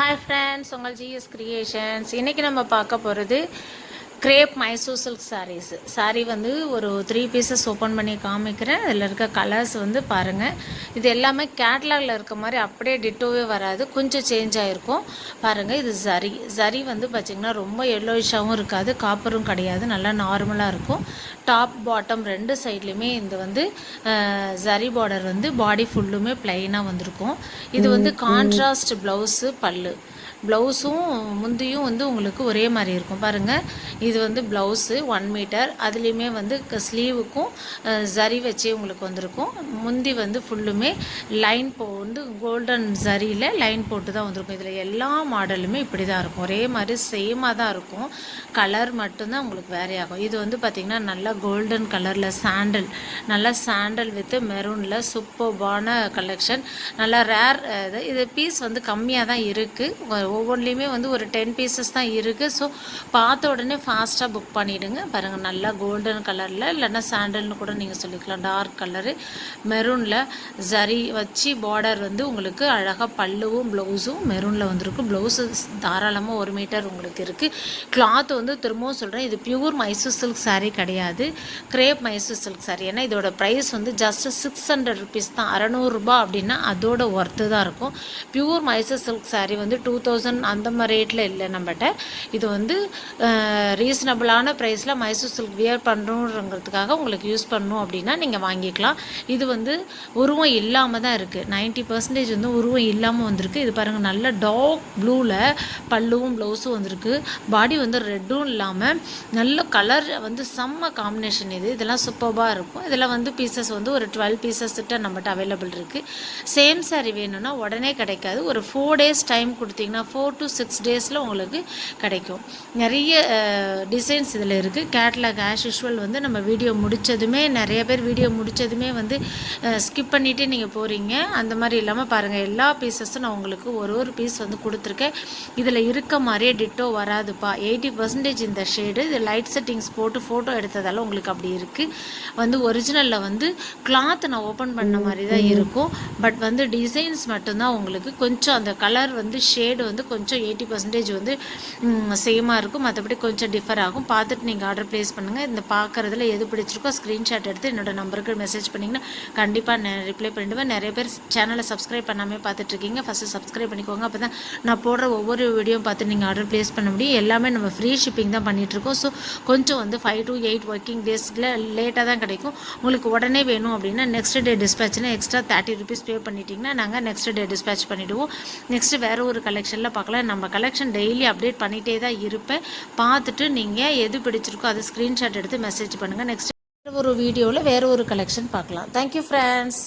Hi friends உங்கள் GS creations இன்றைக்கி நம்ம பார்க்க போகிறது கிரேப் மைசூர் சில்க் சாரீஸ் சாரீ வந்து ஒரு த்ரீ பீசஸ் ஓப்பன் பண்ணி காமிக்கிறேன். அதில் இருக்க கலர்ஸ் வந்து பாருங்கள் இது எல்லாமே கேட்லாகில் இருக்க மாதிரி அப்படியே டிட்டோவே வராது. கொஞ்சம் சேஞ்ச் ஆகிருக்கும் பாருங்கள் இது சரி சரி வந்து பார்த்திங்கன்னா ரொம்ப எல்லோயிஷாகவும் இருக்காது. காப்பரும் கிடையாது. நல்லா நார்மலாக இருக்கும். டாப் பாட்டம் ரெண்டு சைட்லேயுமே இந்த வந்து ஜரி பார்டர் வந்து பாடி ஃபுல்லுமே ப்ளைனாக வந்திருக்கும். இது வந்து கான்ட்ராஸ்ட் ப்ளவுஸு பல்லு. ப்ளவுஸும் முந்தியும் வந்து உங்களுக்கு ஒரே மாதிரி இருக்கும். பாருங்கள் இது வந்து ப்ளவுஸு ஒன் மீட்டர் அதுலேயுமே வந்து ஸ்லீவுக்கும் ஜரி வச்சே உங்களுக்கு வந்திருக்கும். முந்தி வந்து ஃபுல்லுமே லைன் போ வந்து கோல்டன் ஜரியில் லைன் போட்டு தான் வந்திருக்கும். இதில் எல்லா மாடலுமே இப்படி தான் இருக்கும். ஒரே மாதிரி சேமாக தான் இருக்கும். கலர் மட்டும்தான் உங்களுக்கு வேறே ஆகும். இது வந்து பார்த்திங்கன்னா நல்லா கோல்டன் கலரில் சாண்டல் நல்லா சாண்டல் வித்து மெரூனில் சூப்பர்பான கலெக்ஷன் நல்லா ரேர் இது பீஸ் வந்து கம்மியாக தான் இருக்குது ஒவ்வொன்றிலையுமே வந்து ஒரு டென் பீசஸ் தான் இருக்குது ஸோ பார்த்த உடனே ஃபாஸ்ட்டாக புக் பண்ணிவிடுங்க பாருங்கள் நல்லா கோல்டன் கலரில் இல்லைன்னா சாண்டல்னு கூட நீங்கள் சொல்லிக்கலாம். டார்க் கலரு மெரூனில் ஜரி வச்சு பார்டர் வந்து உங்களுக்கு அழகாக பல்லுவும் ப்ளவுஸும் மெரூனில் வந்திருக்கு ப்ளவுஸு தாராளமாக ஒரு மீட்டர் உங்களுக்கு இருக்குது கிளாத் வந்து திரும்பவும் சொல்கிறேன் இது பியூர் மைசூர் சில்க் சாரீ கிடையாது. கிரேப் மைசூர் சில்க் சாரீ ஏன்னா இதோட ப்ரைஸ் வந்து ஜஸ்ட் சிக்ஸ் ஹண்ட்ரட் ருபீஸ் தான். அறநூறுரூபா அப்படின்னா அதோட ஒர்த்து தான் இருக்கும். பியூர் மைசூர் சில்க் சாரீ வந்து டூ தௌசண்ட் தௌசண்ட் அந்த மாதிரி ரேட்டில் இல்லை நம்மகிட்ட. இது வந்து ரீசனபிளான ப்ரைஸில் மைசூர் சில்க் வியர் பண்ணுறோங்கிறதுக்காக உங்களுக்கு யூஸ் பண்ணணும் அப்படின்னா நீங்கள் வாங்கிக்கலாம். இது வந்து உருவம் இல்லாமல் தான் இருக்குது நைன்ட்டி பர்சன்டேஜ் வந்து உருவம் இல்லாமல் வந்திருக்கு. இது பாருங்கள் நல்ல டார்க் ப்ளூவில் பல்லுவும் ப்ளவுஸும் வந்திருக்கு. பாடி வந்து ரெட்டும் இல்லாமல் நல்ல கலர் வந்து செம்ம காம்பினேஷன் இது. இதெல்லாம் சூப்பராக இருக்கும். இதில் வந்து பீசஸ் வந்து ஒரு டுவெல் பீசஸ் கிட்ட நம்மகிட்ட அவைலபிள் இருக்குது சேம் சாரி வேணும்னா உடனே கிடைக்காது. ஒரு ஃபோர் டேஸ் டைம் கொடுத்தீங்கன்னா ஃபோர் டு சிக்ஸ் டேஸில் உங்களுக்கு கிடைக்கும். நிறைய டிசைன்ஸ் இதில் இருக்குது கேட்லாக் ஆஸ் யூஷுவல் வந்து நம்ம வீடியோ முடித்ததுமே நிறைய பேர் வீடியோ முடித்ததுமே வந்து ஸ்கிப் பண்ணிவிட்டு நீங்கள் போகிறீங்க அந்த மாதிரி இல்லாமல் பாருங்கள் எல்லா பீசஸும் நான் உங்களுக்கு ஒரு ஒரு பீஸ் வந்து கொடுத்துருக்கேன். இதில் இருக்க மாதிரியே டிட்டோ வராதுப்பா. எயிட்டி பர்சன்டேஜ் இந்த ஷேடு இது லைட் செட்டிங்ஸ் போட்டு ஃபோட்டோ எடுத்ததால உங்களுக்கு அப்படி இருக்குது வந்து ஒரிஜினலில் வந்து கிளாத் நான் ஓப்பன் பண்ண மாதிரி தான் இருக்கும். பட் வந்து டிசைன்ஸ் மட்டும்தான் உங்களுக்கு. கொஞ்சம் அந்த கலர் வந்து ஷேடு வந்து கொஞ்சம் எயிட்டி பர்சன்டேஜ் வந்து சேமாக இருக்கும். மற்றபடி கொஞ்சம் டிஃபர் ஆகும். பார்த்துட்டு நீங்கள் ஆர்டர் ப்ளேஸ் பண்ணுங்கள் இந்த பார்க்குறதுல எது பிடிச்சிருக்கோ ஸ்க்ரீன்ஷாட் எடுத்து என்னோடய நம்பருக்கு மெசேஜ் பண்ணிங்கன்னா கண்டிப்பாக நான் ரிப்ளை பண்ணிவிடுவேன் நிறைய பேர் சேனலை சப்ஸ்கிரைப் பண்ணாமல் பார்த்துட்ருக்கீங்க. ஃபஸ்ட்டு சப்ஸ்கிரைப் பண்ணிக்கோங்க. அப்போ தான் நான் போடுற ஒவ்வொரு வீடியோ பார்த்து நீங்கள் ஆர்டர் ப்ளேஸ் பண்ண முடியும். எல்லாமே நம்ம ஃப்ரீ ஷிப்பிங் தான் பண்ணிகிட்ருக்கோம் ஸோ கொஞ்சம் வந்து ஃபைவ் டு எயிட் ஒர்க்கிங் டேஸில் லேட்டாக தான் கிடைக்கும். உங்களுக்கு உடனே வேணும் அப்படின்னா நெக்ஸ்ட் டே டிஸ்பேச்சுனா எக்ஸ்ட்ரா தேர்ட்டி ருபீஸ் பே பண்ணிட்டீங்கன்னா நாங்கள் நெக்ஸ்ட் டே டிஸ்பேச் பண்ணிவிடுவோம் நெக்ஸ்ட் வேறு ஒரு கலெக்ஷனில் பார்க்கலாம் நம்ம கலெக்ஷன் டெய்லி அப்டேட் பண்ணிகிட்டே தான் இருப்பேன் பார்த்துட்டு நீங்கள் எது பிடிச்சிருக்கோ அதை ஸ்க்ரீன்ஷாட் எடுத்து மெசேஜ் பண்ணுங்கள் நெக்ஸ்ட் ஒரு வீடியோவில் வேறு ஒரு கலெக்ஷன் பார்க்கலாம். Thank you friends